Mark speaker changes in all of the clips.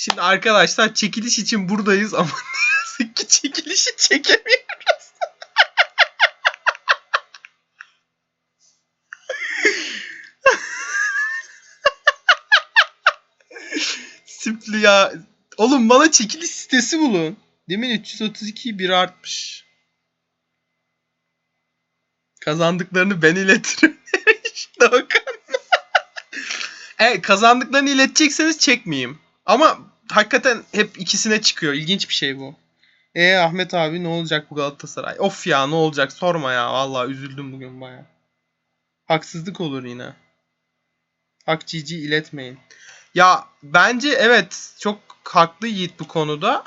Speaker 1: Şimdi arkadaşlar çekiliş için buradayız ama ne ki çekilişi çekemiyoruz. Simpli ya. Oğlum bana çekiliş sitesi bulun. Demin 332 bir artmış. Kazandıklarını ben iletirim. işte Okan. evet kazandıklarını iletecekseniz çekmeyeyim. Ama hakikaten hep ikisine çıkıyor. İlginç bir şey bu. E Ahmet abi ne olacak bu Galatasaray? Of ya ne olacak sorma ya. Vallahi üzüldüm bugün baya. Haksızlık olur yine. Hak iletmeyin. Ya bence evet çok haklı Yiğit bu konuda.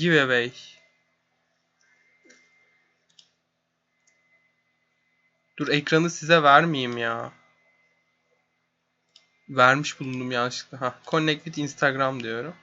Speaker 1: Giveaway. Dur ekranı size vermeyeyim ya. Vermiş bulundum yanlışlıkla. Ha, connect with Instagram diyorum.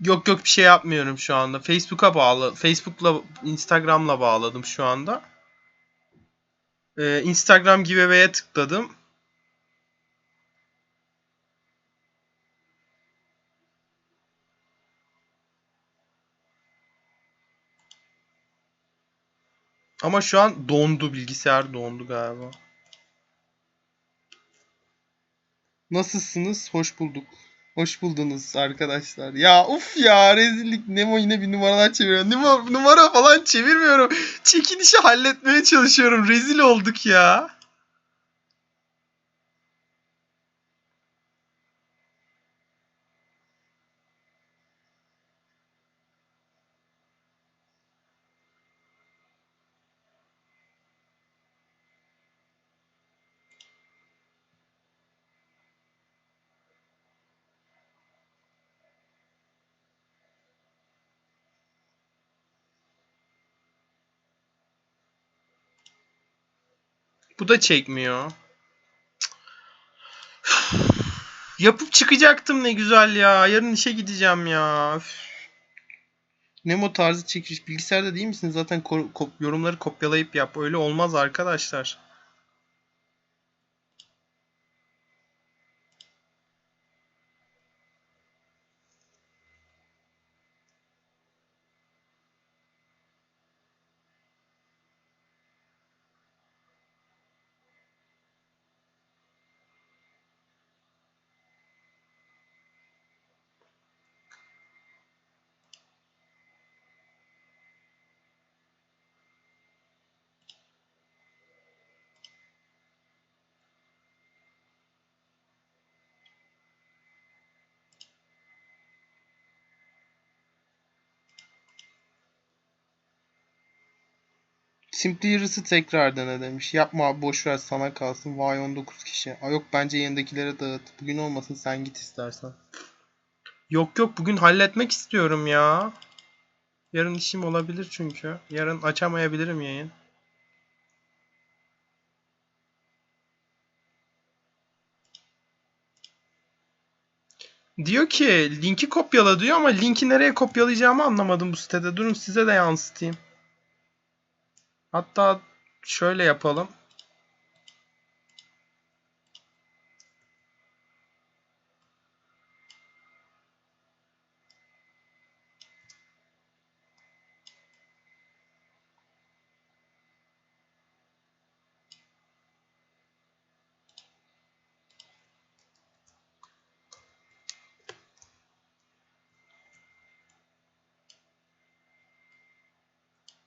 Speaker 1: Yok yok bir şey yapmıyorum şu anda. Facebook'a bağlı. Facebook'la Instagram'la bağladım şu anda. Ee, Instagram giveaway'e tıkladım. Ama şu an dondu. Bilgisayar dondu galiba. Nasılsınız? Hoş bulduk. Hoş buldunuz arkadaşlar. Ya uf ya rezillik. Nemo yine bir numaralar çeviriyor. Nemo numara falan çevirmiyorum. Çekilişi halletmeye çalışıyorum. Rezil olduk ya. Bu da çekmiyor. Yapıp çıkacaktım ne güzel ya. Yarın işe gideceğim ya. Nemo tarzı çekiliş. Bilgisayarda değil misin? Zaten ko- kop- yorumları kopyalayıp yap. Öyle olmaz arkadaşlar. Simply Yarıs'ı tekrar dene demiş. Yapma abi boş ver sana kalsın. Vay 19 kişi. Aa, yok bence yanındakilere dağıt. Bugün olmasın sen git istersen. Yok yok bugün halletmek istiyorum ya. Yarın işim olabilir çünkü. Yarın açamayabilirim yayın. Diyor ki linki kopyala diyor ama linki nereye kopyalayacağımı anlamadım bu sitede. Durun size de yansıtayım. Hatta şöyle yapalım.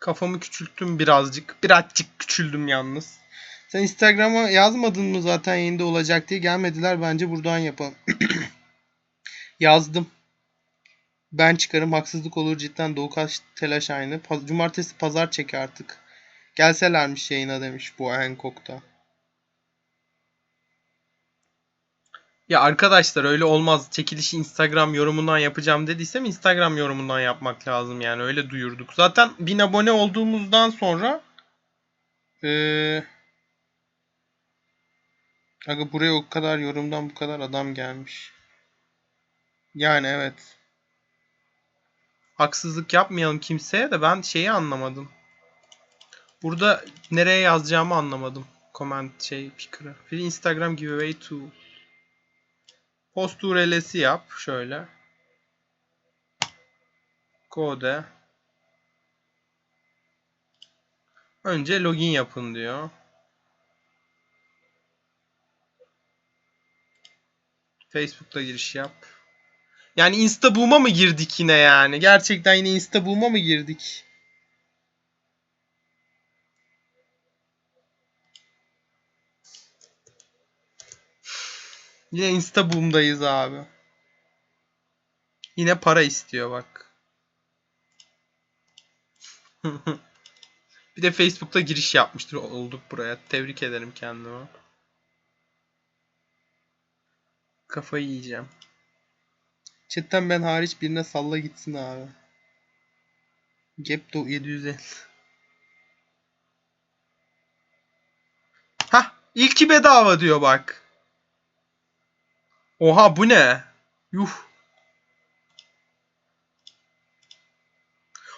Speaker 1: Kafamı küçülttüm birazcık. Birazcık küçüldüm yalnız. Sen Instagram'a yazmadın mı zaten yayında olacak diye gelmediler. Bence buradan yapalım. Yazdım. Ben çıkarım. Haksızlık olur cidden. Doğukaş telaş aynı. Pa- Cumartesi pazar çek artık. Gelselermiş yayına demiş bu Hancock'ta. Ya arkadaşlar öyle olmaz. Çekilişi Instagram yorumundan yapacağım dediysem Instagram yorumundan yapmak lazım yani öyle duyurduk. Zaten 1000 abone olduğumuzdan sonra ee, Aga buraya o kadar yorumdan bu kadar adam gelmiş. Yani evet. Haksızlık yapmayalım kimseye de ben şeyi anlamadım. Burada nereye yazacağımı anlamadım. Comment şey picker'ı. Free Instagram giveaway tool. Post URL'si yap. Şöyle. Kode. Önce login yapın diyor. Facebook'ta giriş yap. Yani Instaboom'a mı girdik yine yani? Gerçekten yine Instaboom'a mı girdik? Yine Instaboom'dayız abi. Yine para istiyor bak. Bir de Facebook'ta giriş yapmıştır olduk buraya. Tebrik ederim kendimi. Kafayı yiyeceğim. Chatten ben hariç birine salla gitsin abi. Gapto 750. Hah ilki bedava diyor bak. Oha bu ne? Yuh.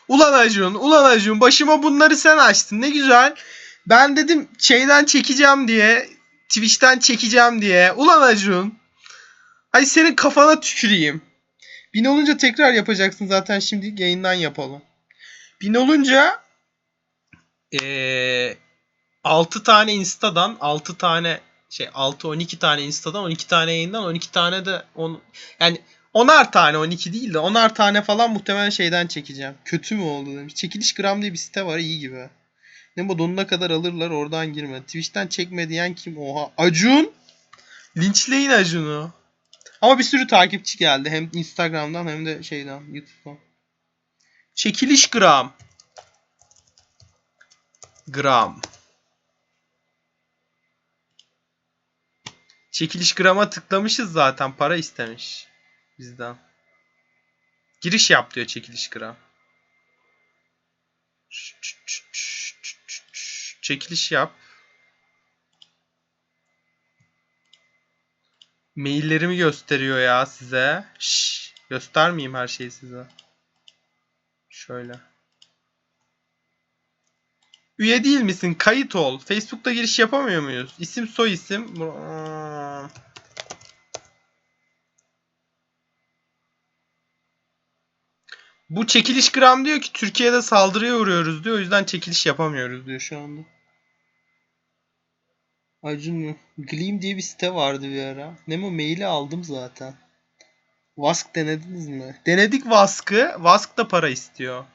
Speaker 1: Ulan Acun, ulan Acun başıma bunları sen açtın. Ne güzel. Ben dedim şeyden çekeceğim diye, Twitch'ten çekeceğim diye. Ulan Acun. Ay senin kafana tüküreyim. Bin olunca tekrar yapacaksın zaten şimdi yayından yapalım. Bin olunca ee, 6 tane instadan 6 tane şey 6 12 tane instadan 12 tane yayından 12 tane de on, yani onar tane 12 değil de onar tane falan muhtemelen şeyden çekeceğim. Kötü mü oldu demiş. Çekiliş gram diye bir site var iyi gibi. Ne bu donuna kadar alırlar oradan girme. Twitch'ten çekme diyen kim? Oha. Acun. Linçleyin Acun'u. Ama bir sürü takipçi geldi. Hem Instagram'dan hem de şeyden YouTube'dan. Çekiliş gram. Gram. Çekiliş grama tıklamışız zaten. Para istemiş bizden. Giriş yap diyor çekiliş gram. Çekiliş yap. Maillerimi gösteriyor ya size. Şş, göstermeyeyim her şeyi size. Şöyle. Üye değil misin? Kayıt ol. Facebook'ta giriş yapamıyor muyuz? İsim soy isim. Bu çekiliş gram diyor ki Türkiye'de saldırıya uğruyoruz diyor. O yüzden çekiliş yapamıyoruz diyor şu anda. Acun? Gleam diye bir site vardı bir ara. Nemo maili aldım zaten. Vask denediniz mi? Denedik Vask'ı. Vask da para istiyor.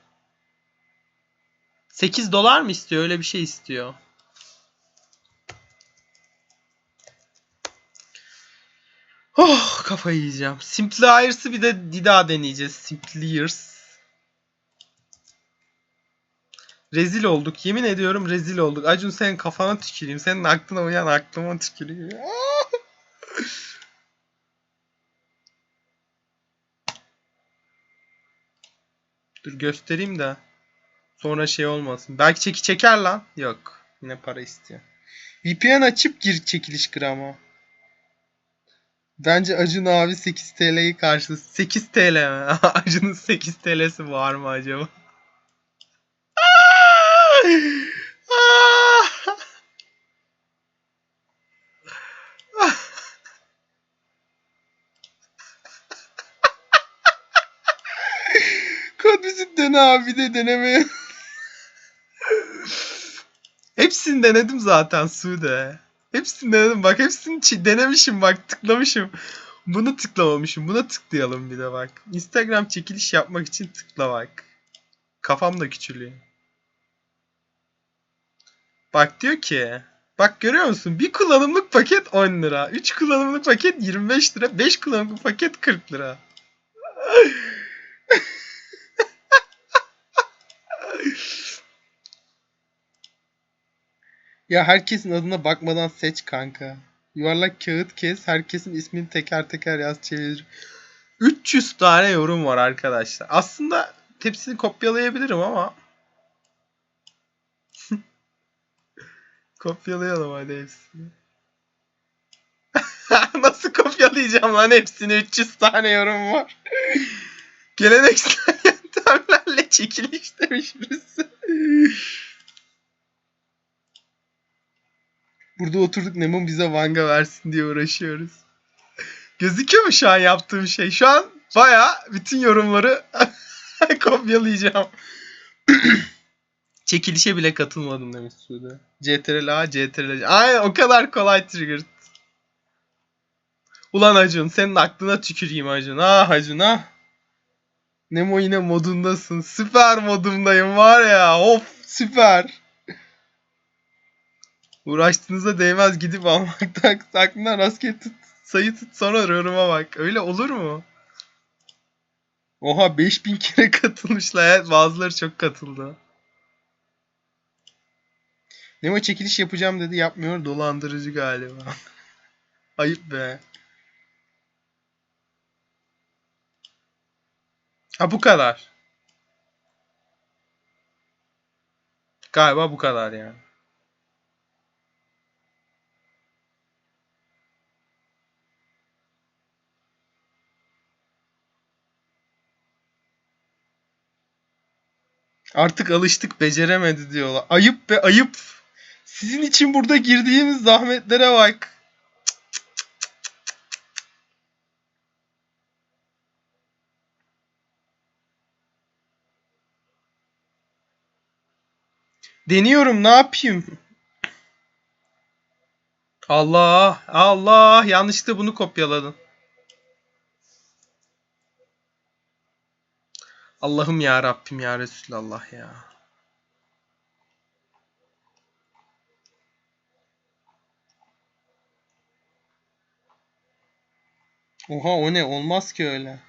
Speaker 1: 8 dolar mı istiyor? Öyle bir şey istiyor. Oh kafayı yiyeceğim. Simpliers'ı bir de Dida deneyeceğiz. Simpliers. Rezil olduk. Yemin ediyorum rezil olduk. Acun senin kafana tüküreyim. Senin aklına uyan aklıma tüküreyim. Dur göstereyim de. Sonra şey olmasın. Belki çeki çeker lan. Yok. Yine para istiyor. VPN açıp gir çekiliş grama. Bence Acun abi 8 TL'yi karşıladı. 8 TL mi? Acun'un 8 TL'si var mı acaba? Kod bizi dene abi de denemeye. Hepsini denedim zaten Sude. Hepsini denedim bak hepsini denemişim bak tıklamışım. Bunu tıklamamışım. Buna tıklayalım bir de bak. Instagram çekiliş yapmak için tıkla bak. Kafam da küçülüyor. Bak diyor ki Bak görüyor musun? Bir kullanımlık paket 10 lira. 3 kullanımlık paket 25 lira. 5 kullanımlık paket 40 lira. Ya herkesin adına bakmadan seç kanka. Yuvarlak kağıt kes. Herkesin ismini teker teker yaz çevir. 300 tane yorum var arkadaşlar. Aslında hepsini kopyalayabilirim ama. Kopyalayalım hadi hepsini. Nasıl kopyalayacağım lan hepsini? 300 tane yorum var. Geleneksel yöntemlerle çekiliş demiş birisi. Burada oturduk Nemo bize Vanga versin diye uğraşıyoruz. Gözüküyor mu şu an yaptığım şey? Şu an baya bütün yorumları kopyalayacağım. Çekilişe bile katılmadım demiş Sude. CTRL A, CTRL A. Aynen o kadar kolay trigger. Ulan Acun senin aklına tüküreyim Acun. Ah Acun ah. Nemo yine modundasın. Süper modumdayım var ya. Of süper. Uğraştığınıza değmez gidip almaktan aklına rastgele tut, sayı tut sonra yoruma bak. Öyle olur mu? Oha 5000 kere katılmışlar. Evet bazıları çok katıldı. Nemo çekiliş yapacağım dedi yapmıyor. Dolandırıcı galiba. Ayıp be. Ha bu kadar. Galiba bu kadar yani. Artık alıştık beceremedi diyorlar. Ayıp be ayıp. Sizin için burada girdiğimiz zahmetlere bak. Deniyorum ne yapayım? Allah Allah yanlışlıkla bunu kopyaladın. Allah'ım ya Rabbim ya Resulallah ya. Oha o ne olmaz ki öyle.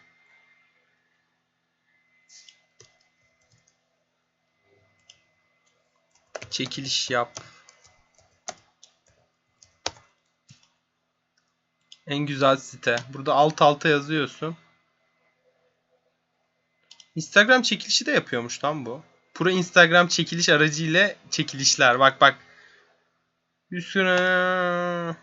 Speaker 1: Çekiliş yap. En güzel site. Burada alt alta yazıyorsun. Instagram çekilişi de yapıyormuş lan bu. Pro Instagram çekiliş aracı ile çekilişler. Bak bak. Üstüne.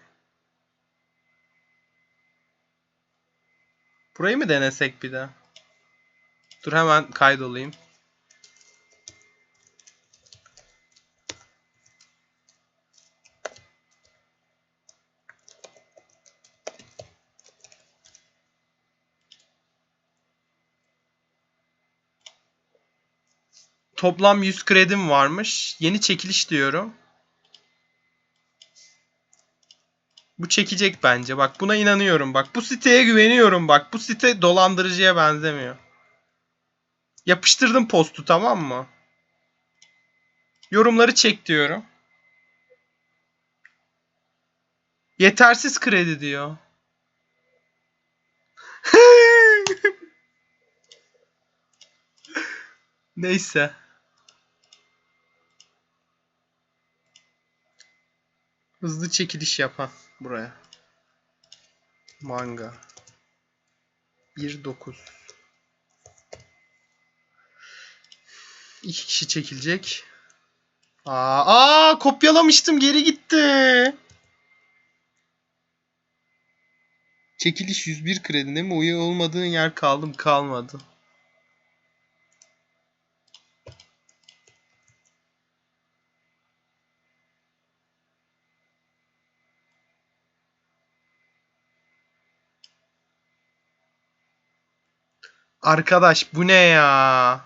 Speaker 1: Burayı mı denesek bir de? Dur hemen kaydolayım. Toplam 100 kredim varmış. Yeni çekiliş diyorum. Bu çekecek bence. Bak buna inanıyorum. Bak bu siteye güveniyorum. Bak bu site dolandırıcıya benzemiyor. Yapıştırdım postu tamam mı? Yorumları çek diyorum. Yetersiz kredi diyor. Neyse. Hızlı çekiliş yapan buraya. Manga. 1.9 İki kişi çekilecek. Aa, aa kopyalamıştım geri gitti. Çekiliş 101 kredi değil mi? Üye olmadığın yer kaldım kalmadı. Arkadaş bu ne ya?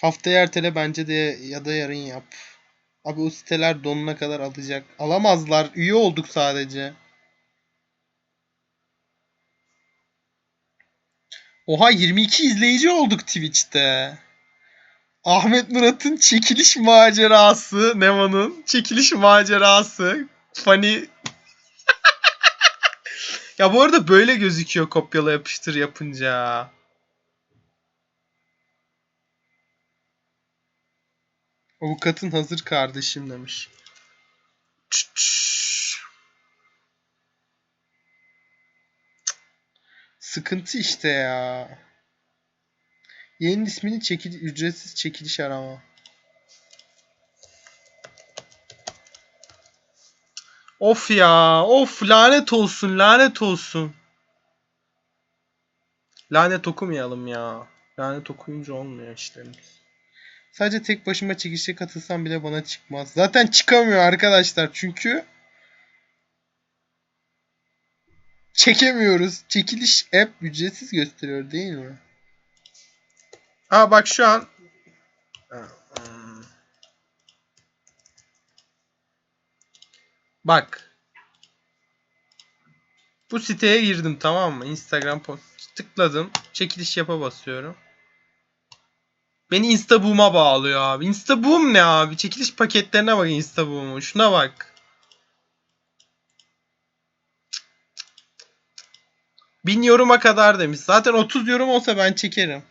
Speaker 1: Haftaya ertele bence de ya da yarın yap. Abi o siteler donuna kadar alacak. Alamazlar. Üye olduk sadece. Oha 22 izleyici olduk Twitch'te. Ahmet Murat'ın çekiliş macerası. Nemo'nun çekiliş macerası. Funny ya bu arada böyle gözüküyor kopyala yapıştır yapınca. Avukatın hazır kardeşim demiş. Çıt çıt. Sıkıntı işte ya. Yayının ismini çekil ücretsiz çekiliş arama. Of ya, of lanet olsun, lanet olsun. Lanet okumayalım ya. Lanet okuyunca olmuyor işlerimiz. Sadece tek başıma çekilişe katılsam bile bana çıkmaz. Zaten çıkamıyor arkadaşlar çünkü çekemiyoruz. Çekiliş app ücretsiz gösteriyor değil mi? Aa bak şu an Bak. Bu siteye girdim tamam mı? Instagram post tıkladım. Çekiliş yapa basıyorum. Beni Instaboom'a bağlıyor abi. Instaboom ne abi? Çekiliş paketlerine bak Instaboom'un. Şuna bak. Bin yoruma kadar demiş. Zaten 30 yorum olsa ben çekerim.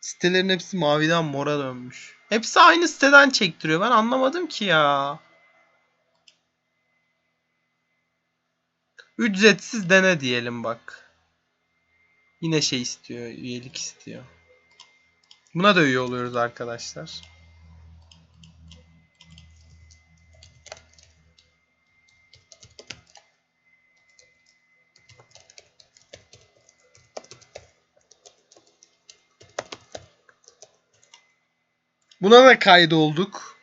Speaker 1: Sitelerin hepsi maviden mora dönmüş. Hepsi aynı siteden çektiriyor. Ben anlamadım ki ya. Ücretsiz dene diyelim bak. Yine şey istiyor. Üyelik istiyor. Buna da üye oluyoruz arkadaşlar. Buna da kaydolduk.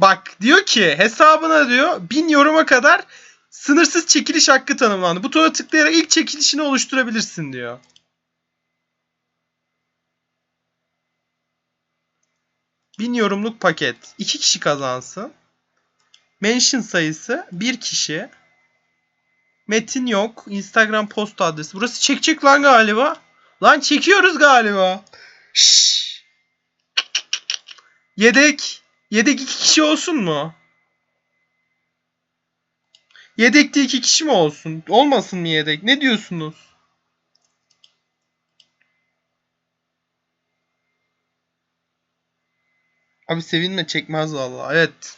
Speaker 1: Bak diyor ki hesabına diyor 1000 yoruma kadar sınırsız çekiliş hakkı tanımlandı. Butona tıklayarak ilk çekilişini oluşturabilirsin diyor. Bin yorumluk paket. iki kişi kazansın. Mention sayısı bir kişi. Metin yok. Instagram post adresi. Burası çekecek lan galiba. Lan çekiyoruz galiba. Şşş. Yedek. Yedek iki kişi olsun mu? Yedekte iki kişi mi olsun? Olmasın mı yedek? Ne diyorsunuz? Abi sevinme çekmez vallahi. Evet.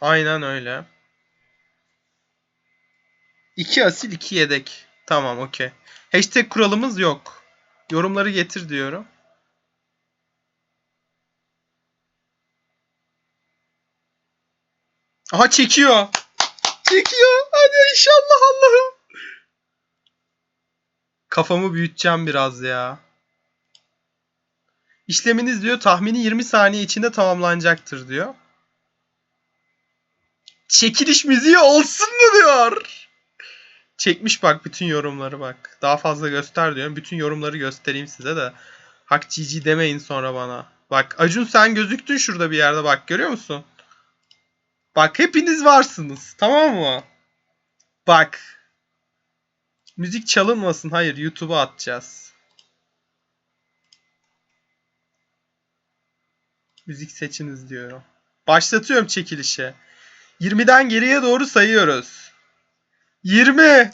Speaker 1: Aynen öyle. İki asil iki yedek. Tamam okey. Hashtag kuralımız yok. Yorumları getir diyorum. Aha çekiyor. Çekiyor. Hadi inşallah Allah'ım. Kafamı büyüteceğim biraz ya. İşleminiz diyor tahmini 20 saniye içinde tamamlanacaktır diyor. Çekiliş müziği olsun mu diyor. Çekmiş bak bütün yorumları bak. Daha fazla göster diyorum. Bütün yorumları göstereyim size de. Hak cici demeyin sonra bana. Bak Acun sen gözüktün şurada bir yerde bak görüyor musun? Bak hepiniz varsınız tamam mı? Bak. Müzik çalınmasın. Hayır YouTube'a atacağız. Müzik seçiniz diyorum. Başlatıyorum çekilişe. 20'den geriye doğru sayıyoruz. 20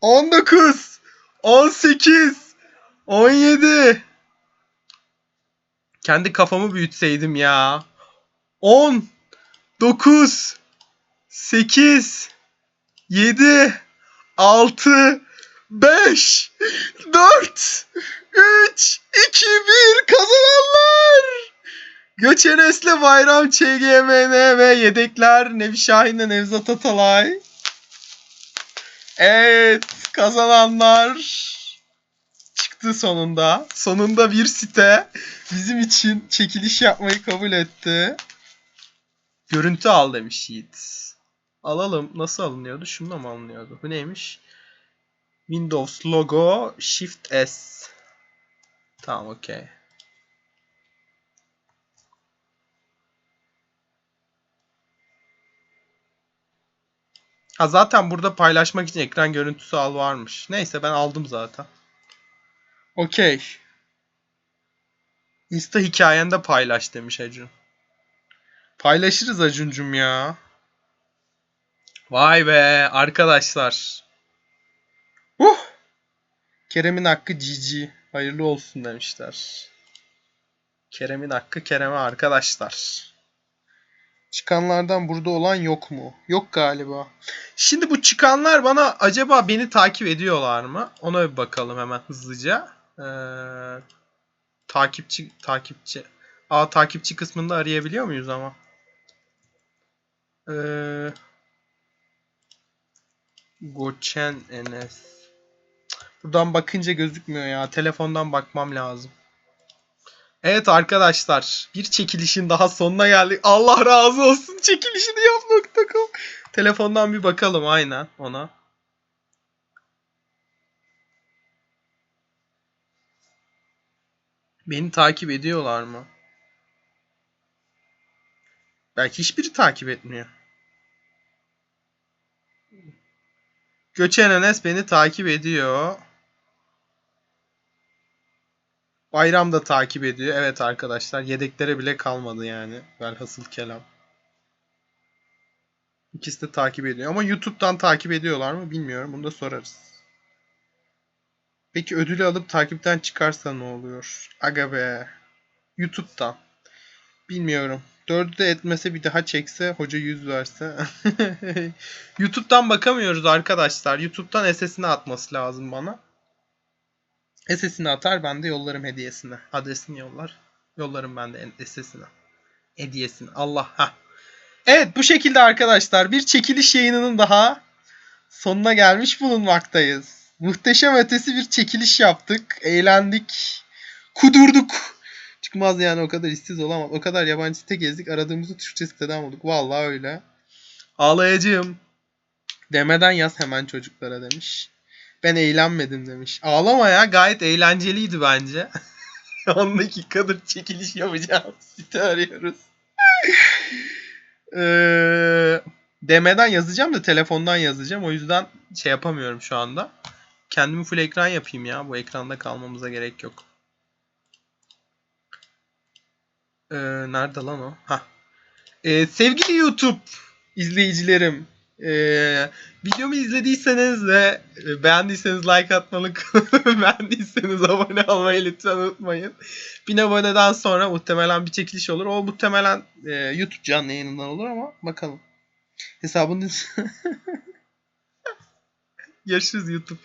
Speaker 1: 19 18 17 Kendi kafamı büyütseydim ya. 10 9 8 7 6 5 4 3 2 1 kazananlar Göçen Esle Bayram ÇGMN ve yedekler Nevi Şahin'le Nevzat Atalay. Evet kazananlar çıktı sonunda. Sonunda bir site bizim için çekiliş yapmayı kabul etti. Görüntü al demiş Yiğit. Alalım. Nasıl alınıyordu? Şununla mı alınıyordu? Bu neymiş? Windows logo Shift S. Tamam okey. Ha zaten burada paylaşmak için ekran görüntüsü al varmış. Neyse ben aldım zaten. Okey. Insta hikayende paylaş demiş Acun. Paylaşırız Acun'cum ya. Vay be arkadaşlar. Uh! Kerem'in hakkı GG. Hayırlı olsun demişler. Kerem'in hakkı Kerem'e arkadaşlar. Çıkanlardan burada olan yok mu? Yok galiba. Şimdi bu çıkanlar bana acaba beni takip ediyorlar mı? Ona bir bakalım hemen hızlıca. Ee, takipçi takipçi. Aa takipçi kısmında arayabiliyor muyuz ama? Ee, Goçen Enes. Buradan bakınca gözükmüyor ya. Telefondan bakmam lazım. Evet arkadaşlar. Bir çekilişin daha sonuna geldik. Allah razı olsun. Çekilişini yap.com. Telefondan bir bakalım aynen ona. Beni takip ediyorlar mı? Belki hiçbiri takip etmiyor. Göçen Enes beni takip ediyor. Bayram da takip ediyor. Evet arkadaşlar yedeklere bile kalmadı yani. Velhasıl kelam. İkisi de takip ediyor. Ama YouTube'dan takip ediyorlar mı bilmiyorum. Bunu da sorarız. Peki ödülü alıp takipten çıkarsa ne oluyor? Aga be. YouTube'dan. Bilmiyorum. Dördü de etmese bir daha çekse hoca yüz verse. YouTube'dan bakamıyoruz arkadaşlar. YouTube'dan SS'ini atması lazım bana. SS'ini atar ben de yollarım hediyesini. Adresini yollar. Yollarım ben de SS'ini. Hediyesini. Allah ha. Evet bu şekilde arkadaşlar bir çekiliş yayınının daha sonuna gelmiş bulunmaktayız. Muhteşem ötesi bir çekiliş yaptık. Eğlendik. Kudurduk. Çıkmaz yani o kadar işsiz olamaz. O kadar yabancı site gezdik. Aradığımızı Türkçe siteden bulduk. Vallahi öyle. Ağlayacağım. Demeden yaz hemen çocuklara demiş. Ben eğlenmedim demiş. Ağlama ya gayet eğlenceliydi bence. 10 dakikadır çekiliş yapacağız. Site arıyoruz. Ee, demeden yazacağım da telefondan yazacağım. O yüzden şey yapamıyorum şu anda. Kendimi full ekran yapayım ya. Bu ekranda kalmamıza gerek yok. Ee, nerede lan o? Hah. Ee, sevgili YouTube izleyicilerim. Ee, videomu izlediyseniz ve e, beğendiyseniz like atmalı, beğendiyseniz abone olmayı lütfen unutmayın. 1000 aboneden sonra muhtemelen bir çekiliş olur. O muhtemelen e, YouTube canlı yayınından olur ama bakalım. Hesabın Görüşürüz YouTube.